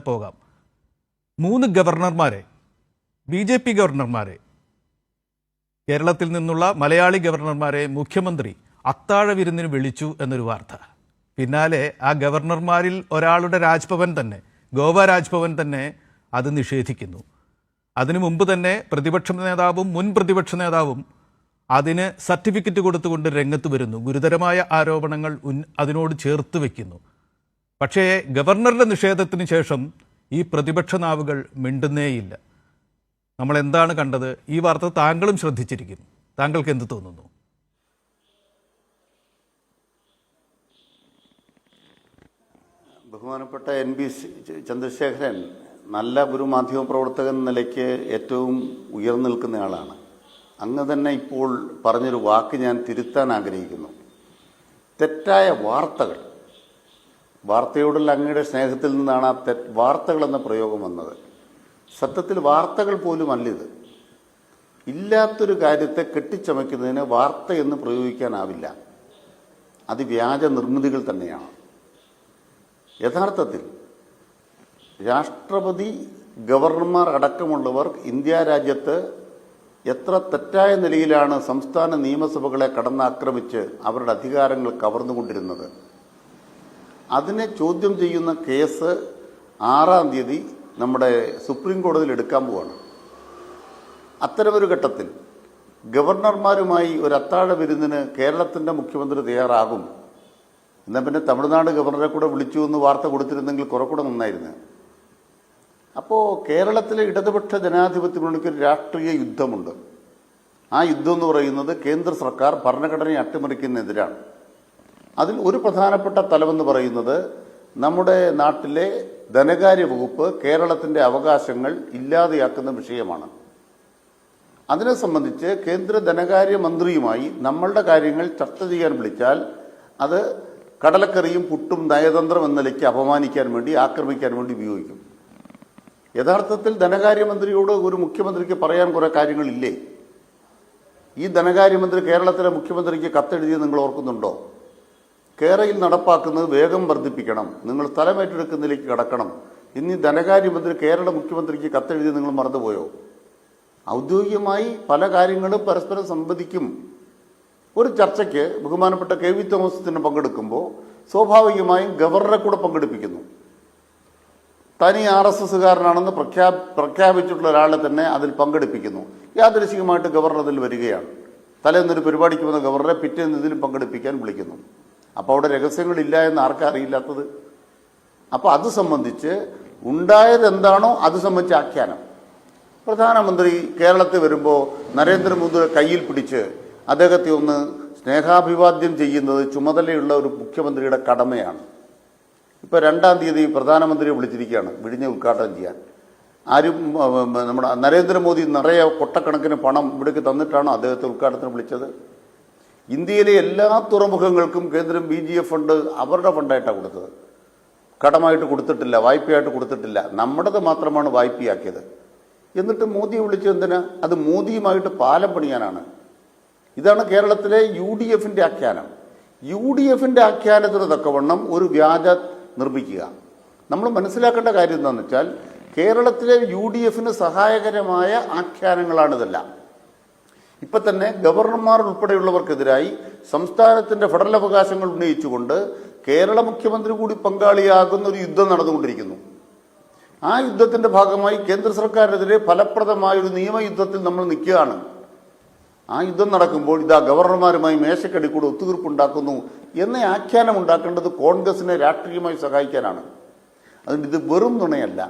പോകാം. മൂന്ന് ഗവർണർമാരെ ബി ജെ പി ഗവർണർമാരെ കേരളത്തിൽ നിന്നുള്ള മലയാളി ഗവർണർമാരെ മുഖ്യമന്ത്രി അത്താഴ വിരുന്നിന് വിളിച്ചു എന്നൊരു വാർത്ത. പിന്നാലെ ആ ഗവർണർമാരിൽ ഒരാളുടെ രാജ്ഭവൻ തന്നെ ഗോവ രാജ്ഭവൻ തന്നെ അത് നിഷേധിക്കുന്നു. അതിനു മുമ്പ് തന്നെ പ്രതിപക്ഷ നേതാവും മുൻ പ്രതിപക്ഷ നേതാവും അതിന് സർട്ടിഫിക്കറ്റ് കൊടുത്തുകൊണ്ട് രംഗത്ത് വരുന്നു. ഗുരുതരമായ ആരോപണങ്ങൾ അതിനോട് ചേർത്ത് വയ്ക്കുന്നു പക്ഷേ ഗവർണറുടെ നിഷേധത്തിന് ശേഷം ഈ പ്രതിപക്ഷ നാവുകൾ മിണ്ടുന്നേയില്ല. നമ്മൾ എന്താണ് കണ്ടത്? ഈ വാർത്ത താങ്കളും ശ്രദ്ധിച്ചിരിക്കുന്നു. താങ്കൾക്ക് എന്ത് തോന്നുന്നു? ബഹുമാനപ്പെട്ട എൻ ബി ചന്ദ്രശേഖരൻ നല്ല ഒരു മാധ്യമ പ്രവർത്തകൻ നിലയ്ക്ക് ഏറ്റവും ഉയർന്നു നിൽക്കുന്നയാളാണ് അങ്ങ് തന്നെ ഇപ്പോൾ പറഞ്ഞൊരു വാക്ക് ഞാൻ തിരുത്താൻ ആഗ്രഹിക്കുന്നു. തെറ്റായ വാർത്തകൾ വാർത്തയോടുള്ള അങ്ങയുടെ സ്നേഹത്തിൽ നിന്നാണ് ആ തെ വാർത്തകൾ എന്ന പ്രയോഗം വന്നത്. സത്യത്തിൽ വാർത്തകൾ പോലും അല്ലിത് ഇല്ലാത്തൊരു കാര്യത്തെ കെട്ടിച്ചമയ്ക്കുന്നതിന് വാർത്ത എന്ന് പ്രയോഗിക്കാനാവില്ല. അത് വ്യാജ നിർമ്മിതികൾ തന്നെയാണ്. യഥാർത്ഥത്തിൽ രാഷ്ട്രപതി ഗവർണർമാർ അടക്കമുള്ളവർ ഇന്ത്യ രാജ്യത്ത് എത്ര തെറ്റായ നിലയിലാണ് സംസ്ഥാന നിയമസഭകളെ കടന്നാക്രമിച്ച് അവരുടെ അധികാരങ്ങൾ കവർന്നുകൊണ്ടിരുന്നത്. അതിനെ ചോദ്യം ചെയ്യുന്ന കേസ് ആറാം തീയതി നമ്മുടെ സുപ്രീം കോടതിയിൽ എടുക്കാൻ പോവാണ്. അത്തരമൊരു ഘട്ടത്തിൽ ഗവർണർമാരുമായി ഒരു അത്താഴ വിരുന്നിന് കേരളത്തിന്റെ മുഖ്യമന്ത്രി തയ്യാറാകും. എന്നാൽ പിന്നെ തമിഴ്നാട് ഗവർണറെ കൂടെ വിളിച്ചു എന്ന് വാർത്ത കൊടുത്തിരുന്നെങ്കിൽ കുറെ കൂടെ നന്നായിരുന്നു. അപ്പോൾ കേരളത്തിലെ ഇടതുപക്ഷ ജനാധിപത്യ ഒരു രാഷ്ട്രീയ യുദ്ധമുണ്ട്. ആ യുദ്ധം എന്ന് പറയുന്നത് കേന്ദ്ര സർക്കാർ ഭരണഘടനയെ അട്ടിമറിക്കുന്നതിനെതിരാണ്. അതിൽ ഒരു പ്രധാനപ്പെട്ട തലമെന്ന് പറയുന്നത് നമ്മുടെ നാട്ടിലെ ധനകാര്യ വകുപ്പ് കേരളത്തിന്റെ അവകാശങ്ങൾ ഇല്ലാതെയാക്കുന്ന വിഷയമാണ്. അതിനെ സംബന്ധിച്ച് കേന്ദ്ര ധനകാര്യ മന്ത്രിയുമായി നമ്മളുടെ കാര്യങ്ങൾ ചർച്ച ചെയ്യാൻ വിളിച്ചാൽ അത് കടലക്കറിയും പുട്ടും നയതന്ത്രം എന്ന നിലയ്ക്ക് അപമാനിക്കാൻ വേണ്ടി ആക്രമിക്കാൻ വേണ്ടി ഉപയോഗിക്കും. യഥാർത്ഥത്തിൽ ധനകാര്യമന്ത്രിയോട് ഒരു മുഖ്യമന്ത്രിക്ക് പറയാൻ കുറെ കാര്യങ്ങളില്ലേ? ഈ ധനകാര്യമന്ത്രി കേരളത്തിലെ മുഖ്യമന്ത്രിക്ക് കത്തെഴുതിയത് നിങ്ങൾ ഓർക്കുന്നുണ്ടോ? കേരളയിൽ നടപ്പാക്കുന്നത് വേഗം വർദ്ധിപ്പിക്കണം. നിങ്ങൾ സ്ഥലമേറ്റെടുക്കുന്നതിലേക്ക് കടക്കണം. ഇനി ധനകാര്യമന്ത്രി കേരള മുഖ്യമന്ത്രിക്ക് കത്തെഴുതി നിങ്ങൾ മറന്നുപോയോ? ഔദ്യോഗികമായി പല കാര്യങ്ങളും പരസ്പരം സംവദിക്കും. ഒരു ചർച്ചയ്ക്ക് ബഹുമാനപ്പെട്ട കെ വി തോമസിന് പങ്കെടുക്കുമ്പോൾ സ്വാഭാവികമായും ഗവർണറെ കൂടെ പങ്കെടുപ്പിക്കുന്നു. തനി ആർ എസ് എസ്സുകാരനാണെന്ന് പ്രഖ്യാ പ്രഖ്യാപിച്ചിട്ടുള്ള ഒരാളെ തന്നെ അതിൽ പങ്കെടുപ്പിക്കുന്നു. യാദൃശികമായിട്ട് ഗവർണർ അതിൽ വരികയാണ്. തലേന്നൊരു പരിപാടിക്ക് വന്ന ഗവർണറെ പിറ്റേന്ന് ഇതിൽ പങ്കെടുപ്പിക്കാൻ വിളിക്കുന്നു. അപ്പോൾ അവിടെ രഹസ്യങ്ങളില്ല എന്ന് ആർക്കും അറിയില്ലാത്തത്? അപ്പോൾ അത് സംബന്ധിച്ച് ഉണ്ടായത് എന്താണോ അത് സംബന്ധിച്ച് ആഖ്യാനം. പ്രധാനമന്ത്രി കേരളത്തിൽ വരുമ്പോൾ നരേന്ദ്രമോദിയുടെ കയ്യിൽ പിടിച്ച് അദ്ദേഹത്തെ ഒന്ന് സ്നേഹാഭിവാദ്യം ചെയ്യുന്നത് ചുമതലയുള്ള ഒരു മുഖ്യമന്ത്രിയുടെ കടമയാണ്. ഇപ്പോൾ രണ്ടാം തീയതി പ്രധാനമന്ത്രിയെ വിളിച്ചിരിക്കുകയാണ് വിഴിഞ്ഞ ഉദ്ഘാടനം ചെയ്യാൻ. ആരും നമ്മുടെ നരേന്ദ്രമോദി നിറയെ കൊട്ടക്കണക്കിന് പണം ഇവിടേക്ക് തന്നിട്ടാണോ അദ്ദേഹത്തെ ഉദ്ഘാടനത്തിന് വിളിച്ചത്? ഇന്ത്യയിലെ എല്ലാ തുറമുഖങ്ങൾക്കും കേന്ദ്രം ബി ജി എഫ് ഫണ്ട് അവരുടെ ഫണ്ടായിട്ടാണ് കൊടുത്തത്. കടമായിട്ട് കൊടുത്തിട്ടില്ല വായ്പയായിട്ട് കൊടുത്തിട്ടില്ല. നമ്മുടേത് മാത്രമാണ് വായ്പയാക്കിയത്. എന്നിട്ട് മോദി വിളിച്ചത് എന്തിനാ? അത് മോദിയുമായിട്ട് പാലം പണിയാനാണ്. ഇതാണ് കേരളത്തിലെ യു ഡി എഫിന്റെ ആഖ്യാനം. യു ഡി എഫിന്റെ ആഖ്യാനത്തിന് തക്കവണ്ണം ഒരു വ്യാജ നിർമ്മിക്കുക. നമ്മൾ മനസ്സിലാക്കേണ്ട കാര്യം എന്താണെന്ന് വെച്ചാൽ കേരളത്തിലെ യു ഡി എഫിന് സഹായകരമായ ആഖ്യാനങ്ങളാണിതെല്ലാം ഇപ്പൊ തന്നെ ഗവർണർമാർ ഉൾപ്പെടെയുള്ളവർക്കെതിരായി സംസ്ഥാനത്തിന്റെ ഫെഡറൽ അവകാശങ്ങൾ ഉന്നയിച്ചുകൊണ്ട് കേരള മുഖ്യമന്ത്രി കൂടി പങ്കാളിയാകുന്ന ഒരു യുദ്ധം നടന്നുകൊണ്ടിരിക്കുന്നു. ആ യുദ്ധത്തിന്റെ ഭാഗമായി കേന്ദ്ര സർക്കാരിനെതിരെ ഫലപ്രദമായ ഒരു നിയമയുദ്ധത്തിൽ നമ്മൾ നിൽക്കുകയാണ്. ആ യുദ്ധം നടക്കുമ്പോൾ ഇതാ ഗവർണർമാരുമായി മേശക്കടി കൂടെ ഒത്തുതീർപ്പുണ്ടാക്കുന്നു എന്ന ആഖ്യാനം ഉണ്ടാക്കേണ്ടത് കോൺഗ്രസിനെ രാഷ്ട്രീയമായി സഹായിക്കാനാണ്. അതുകൊണ്ട് ഇത് വെറും നുണയല്ല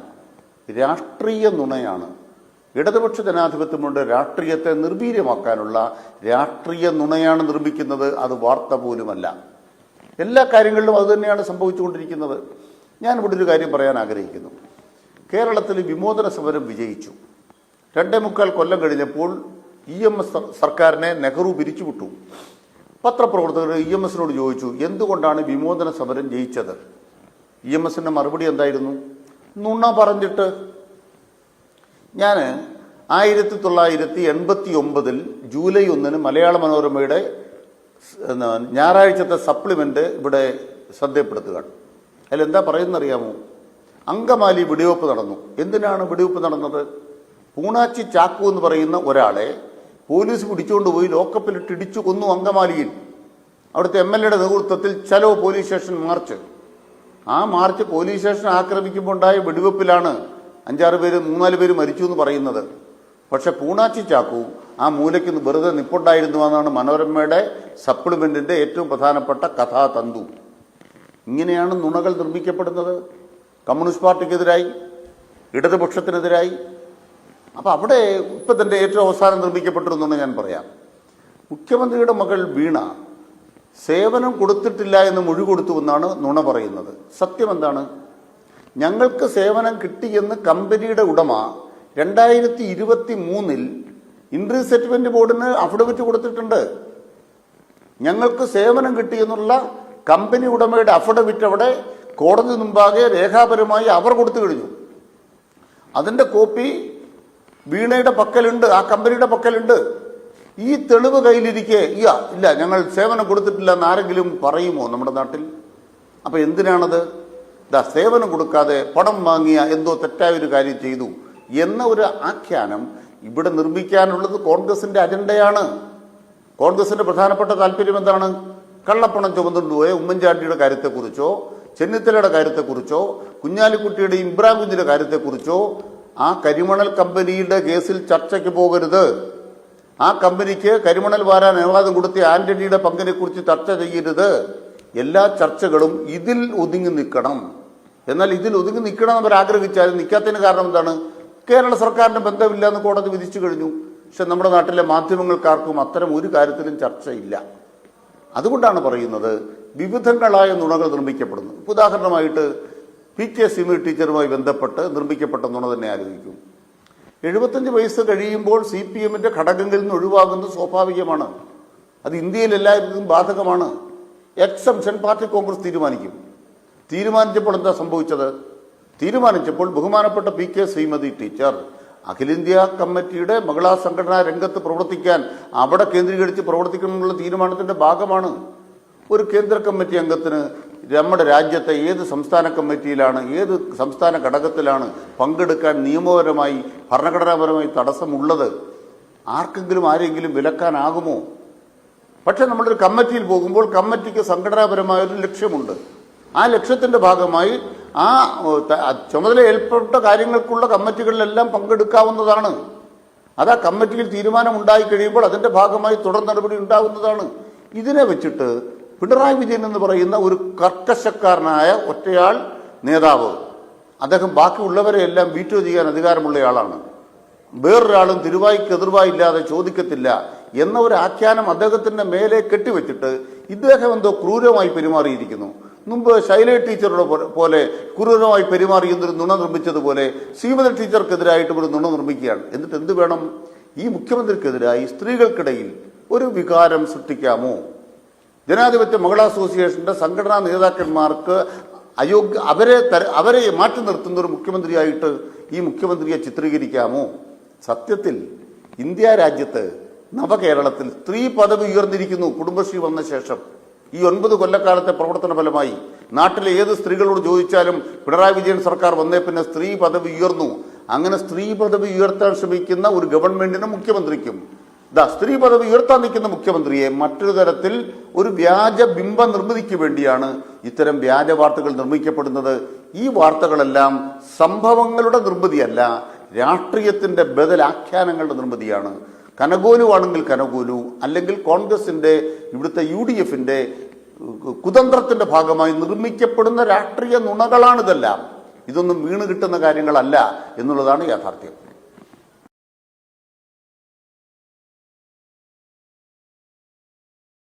രാഷ്ട്രീയ നുണയാണ്. ഇടതുപക്ഷ ജനാധിപത്യമുണ്ട് രാഷ്ട്രീയത്തെ നിർവീര്യമാക്കാനുള്ള രാഷ്ട്രീയ നുണയാണ് നിർമ്മിക്കുന്നത്. അത് വാർത്ത പോലുമല്ല. എല്ലാ കാര്യങ്ങളിലും അതുതന്നെയാണ് സംഭവിച്ചുകൊണ്ടിരിക്കുന്നത്. ഞാൻ ഇവിടെ ഒരു കാര്യം പറയാൻ ആഗ്രഹിക്കുന്നു. കേരളത്തിൽ വിമോചന സമരം വിജയിച്ചു. രണ്ടേ മുക്കാൽ കൊല്ലം കഴിഞ്ഞപ്പോൾ ഇ എം എസ് സർക്കാരിനെ നെഹ്റു പിരിച്ചുവിട്ടു. പത്രപ്രവർത്തകർ ഇ എം എസിനോട് ചോദിച്ചു എന്തുകൊണ്ടാണ് വിമോചന സമരം ജയിച്ചത്? ഇ എം എസിന്റെ മറുപടി എന്തായിരുന്നു? നുണ പറഞ്ഞിട്ട് ഞാൻ ആയിരത്തി തൊള്ളായിരത്തി എൺപത്തി ഒമ്പതിൽ ജൂലൈ ഒന്നിന് മലയാള മനോരമയുടെ ഞായറാഴ്ചത്തെ സപ്ലിമെന്റ് ഇവിടെ ശ്രദ്ധയപ്പെടുത്തുകയാണ്. അതിലെന്താ പറയുന്നറിയാമോ? അങ്കമാലി വെടിവെപ്പ് നടന്നു. എന്തിനാണ് വെടിവെപ്പ് നടന്നത്? പൂണാച്ചി ചാക്കു എന്ന് പറയുന്ന ഒരാളെ പോലീസ് പിടിച്ചുകൊണ്ട് പോയി ലോക്കപ്പിലിട്ട് ഇടിച്ചു കൊന്നു അങ്കമാലിയിൽ. അവിടുത്തെ എം എൽ എയുടെ നേതൃത്വത്തിൽ ചലോ പോലീസ് സ്റ്റേഷൻ മാർച്ച്. ആ മാർച്ച് പോലീസ് സ്റ്റേഷൻ ആക്രമിക്കുമ്പോൾ ഉണ്ടായ വെടിവെപ്പിലാണ് അഞ്ചാറ് പേര് മൂന്നാൽ പേര് മരിച്ചു എന്ന് പറയുന്നത്. പക്ഷെ പൂണാച്ചി ചാക്കു ആ മൂലയ്ക്ക് വെറുതെ നിപ്പുണ്ടായിരുന്നു എന്നാണ് മനോരമയുടെ സപ്ലിമെന്റിന്റെ ഏറ്റവും പ്രധാനപ്പെട്ട കഥാതന്തു. ഇങ്ങനെയാണ് നുണകൾ നിർമ്മിക്കപ്പെടുന്നത്. കമ്മ്യൂണിസ്റ്റ് പാർട്ടിക്കെതിരായി ഇടതുപക്ഷത്തിനെതിരായി. അപ്പോൾ അവിടെ ഇപ്പൊ തന്നെ ഏറ്റവും അവസാനം നിർമ്മിക്കപ്പെട്ടിരുന്നു ഞാൻ പറയാം. മുഖ്യമന്ത്രിയുടെ മകൾ വീണ സേവനം കൊടുത്തിട്ടില്ല എന്ന് മൊഴി കൊടുത്തു എന്നാണ് നുണ പറയുന്നത്. സത്യം എന്താണ്? ഞങ്ങൾക്ക് സേവനം കിട്ടിയെന്ന് കമ്പനിയുടെ ഉടമ രണ്ടായിരത്തി ഇരുപത്തി മൂന്നിൽ ഇൻട്രി സെറ്റിൽമെന്റ് ബോർഡിന് അഫിഡവിറ്റ് കൊടുത്തിട്ടുണ്ട്. ഞങ്ങൾക്ക് സേവനം കിട്ടിയെന്നുള്ള കമ്പനി ഉടമയുടെ അഫിഡവിറ്റ് അവിടെ കോടതി മുമ്പാകെ രേഖാപരമായി അവർ കൊടുത്തു കഴിഞ്ഞു. അതിന്റെ കോപ്പി വീണയുടെ പക്കലുണ്ട് ആ കമ്പനിയുടെ പക്കലുണ്ട്. ഈ തെളിവ് കയ്യിലിരിക്കെ ഇല്ല ഇല്ല ഞങ്ങൾ സേവനം കൊടുത്തിട്ടില്ല എന്ന് ആരെങ്കിലും പറയുമോ നമ്മുടെ നാട്ടിൽ? അപ്പൊ എന്തിനാണത്? ഇതാ സേവനം കൊടുക്കാതെ പണം വാങ്ങിയ എന്തോ തെറ്റായ ഒരു കാര്യം ചെയ്തു എന്ന ഒരു ആഖ്യാനം ഇവിടെ നിർമ്മിക്കാനുള്ളത് കോൺഗ്രസിന്റെ അജണ്ടയാണ്. കോൺഗ്രസിന്റെ പ്രധാനപ്പെട്ട താല്പര്യം എന്താണ്? കള്ളപ്പണം ചുമന്നുകൊണ്ടുപോയ ഉമ്മൻചാണ്ടിയുടെ കാര്യത്തെക്കുറിച്ചോ ചെന്നിത്തലയുടെ കാര്യത്തെക്കുറിച്ചോ കുഞ്ഞാലിക്കുട്ടിയുടെ ഇബ്രാഹിം കുഞ്ഞിന്റെ കാര്യത്തെക്കുറിച്ചോ ആ കരിമണൽ കമ്പനിയുടെ കേസിൽ ചർച്ചയ്ക്ക് പോകരുത്. ആ കമ്പനിക്ക് കരിമണൽ വാരാൻ അനുവാദം കൊടുത്ത ആന്റണിയുടെ പങ്കിനെ കുറിച്ച് ചർച്ച ചെയ്യരുത്. എല്ലാ ചർച്ചകളും ഇതിൽ ഒതുങ്ങി നിൽക്കണം. എന്നാൽ ഇതിൽ ഒതുങ്ങി നിൽക്കണം എന്ന് അവർ ആഗ്രഹിച്ചാലും നിൽക്കാത്തതിന് കാരണം എന്താണ്? കേരള സർക്കാരിന് ബന്ധമില്ല എന്ന് കോടതി വിധിച്ചു കഴിഞ്ഞു. പക്ഷെ നമ്മുടെ നാട്ടിലെ മാധ്യമങ്ങൾക്കാർക്കും അത്തരം ഒരു കാര്യത്തിലും ചർച്ചയില്ല. അതുകൊണ്ടാണ് പറയുന്നത് വിവിധങ്ങളായ നുണകൾ നിർമ്മിക്കപ്പെടുന്നു. ഉദാഹരണമായിട്ട് പി കെ സിമി ടീച്ചറുമായി ബന്ധപ്പെട്ട് നിർമ്മിക്കപ്പെട്ട നുണ തന്നെ ആലോചിക്കും. എഴുപത്തഞ്ച് വയസ്സ് കഴിയുമ്പോൾ സി പി എമ്മിന്റെ ഘടകങ്ങളിൽ നിന്ന് ഒഴിവാകുന്നത് സ്വാഭാവികമാണ്. അത് ഇന്ത്യയിൽ എല്ലാവർക്കും ബാധകമാണ്. എക്സംഷൻ പാർട്ടി കോൺഗ്രസ് തീരുമാനിക്കും. തീരുമാനിച്ചപ്പോൾ എന്താ സംഭവിച്ചത്? തീരുമാനിച്ചപ്പോൾ ബഹുമാനപ്പെട്ട പി കെ ശ്രീമതി ടീച്ചർ അഖിലേന്ത്യാ കമ്മിറ്റിയുടെ മഹിളാ സംഘടനാ രംഗത്ത് പ്രവർത്തിക്കാൻ അവിടെ കേന്ദ്രീകരിച്ച് പ്രവർത്തിക്കണമെന്നുള്ള തീരുമാനത്തിന്റെ ഭാഗമാണ്. ഒരു കേന്ദ്ര കമ്മിറ്റി അംഗത്തിന് നമ്മുടെ രാജ്യത്തെ ഏത് സംസ്ഥാന കമ്മിറ്റിയിലാണ് ഏത് സംസ്ഥാന ഘടകത്തിലാണ് പങ്കെടുക്കാൻ നിയമപരമായി ഭരണഘടനാപരമായി തടസ്സമുള്ളത്? ആർക്കെങ്കിലും ആരെങ്കിലും വിലക്കാനാകുമോ? പക്ഷെ നമ്മളൊരു കമ്മിറ്റിയിൽ പോകുമ്പോൾ കമ്മിറ്റിക്ക് സംഘടനാപരമായ ഒരു ലക്ഷ്യമുണ്ട്. ആ ലക്ഷ്യത്തിന്റെ ഭാഗമായി ആ ചുമതല ഏൽപ്പെട്ട കാര്യങ്ങൾക്കുള്ള കമ്മിറ്റികളിലെല്ലാം പങ്കെടുക്കാവുന്നതാണ്. അത് ആ കമ്മിറ്റിയിൽ തീരുമാനം ഉണ്ടായി കഴിയുമ്പോൾ അതിന്റെ ഭാഗമായി തുടർ നടപടി ഉണ്ടാകുന്നതാണ്. ഇതിനെ വെച്ചിട്ട് പിണറായി വിജയൻ എന്ന് പറയുന്ന ഒരു കർക്കശക്കാരനായ ഒറ്റയാൾ നേതാവ്. അദ്ദേഹം ബാക്കിയുള്ളവരെ എല്ലാം വീറ്റോ ചെയ്യാൻ അധികാരമുള്ളയാളാണ് വേറൊരാളും തിരുവായിക്ക് എതിർവായില്ലാതെ ചോദിക്കത്തില്ല എന്ന ഒരു ആഖ്യാനം അദ്ദേഹത്തിന്റെ മേലെ കെട്ടിവെച്ചിട്ട് ഇദ്ദേഹം എന്തോ ക്രൂരമായി പെരുമാറിയിരിക്കുന്നു. മുമ്പ് ശൈല ടീച്ചറുടെ പോലെ- ക്രൂരമായി പെരുമാറി എന്നൊരു നുണ നിർമ്മിച്ചതുപോലെ ശ്രീമതി ടീച്ചർക്കെതിരായിട്ടും ഒരു നുണ നിർമ്മിക്കുകയാണ്. എന്നിട്ട് എന്ത് വേണം? ഈ മുഖ്യമന്ത്രിക്കെതിരായി സ്ത്രീകൾക്കിടയിൽ ഒരു വികാരം സൃഷ്ടിക്കാമോ? ജനാധിപത്യ മഹിളാ അസോസിയേഷന്റെ സംഘടനാ നേതാക്കന്മാർക്ക് അയോഗ്യ അവരെ അവരെ മാറ്റി നിർത്തുന്ന ഒരു മുഖ്യമന്ത്രിയായിട്ട് ഈ മുഖ്യമന്ത്രിയെ ചിത്രീകരിക്കാമോ? സത്യത്തിൽ ഇന്ത്യ രാജ്യത്ത് നവകേരളത്തിൽ സ്ത്രീ പദവി ഉയർന്നിരിക്കുന്നു. കുടുംബശ്രീ വന്ന ശേഷം. ഈ ഒൻപത് കൊല്ലക്കാലത്തെ പ്രവർത്തന ഫലമായി നാട്ടിലെ ഏത് സ്ത്രീകളോട് ചോദിച്ചാലും പിണറായി വിജയൻ സർക്കാർ വന്നേ പിന്നെ സ്ത്രീ പദവി ഉയർന്നു. അങ്ങനെ സ്ത്രീ പദവി ഉയർത്താൻ ശ്രമിക്കുന്ന ഒരു ഗവൺമെന്റിനും മുഖ്യമന്ത്രിക്കും. ദാ സ്ത്രീ പദവി ഉയർത്താൻ നിൽക്കുന്ന മുഖ്യമന്ത്രിയെ മറ്റൊരു തരത്തിൽ ഒരു വ്യാജ ബിംബ നിർമ്മിതിക്ക് വേണ്ടിയാണ് ഇത്തരം വ്യാജ വാർത്തകൾ നിർമ്മിക്കപ്പെടുന്നത്. ഈ വാർത്തകളെല്ലാം സംഭവങ്ങളുടെ നിർമ്മിതിയല്ല രാഷ്ട്രീയത്തിന്റെ ബദലാഖ്യാനങ്ങളുടെ നിർമ്മിതിയാണ്. കനകോലുവാണെങ്കിൽ കനകോലു അല്ലെങ്കിൽ കോൺഗ്രസിന്റെ ഇവിടുത്തെ യു ഡി എഫിന്റെ കുതന്ത്രത്തിന്റെ ഭാഗമായി നിർമ്മിക്കപ്പെടുന്ന രാഷ്ട്രീയ നുണകളാണിതെല്ലാം. ഇതൊന്നും വീണ് കിട്ടുന്ന കാര്യങ്ങളല്ല എന്നുള്ളതാണ് യാഥാർത്ഥ്യം.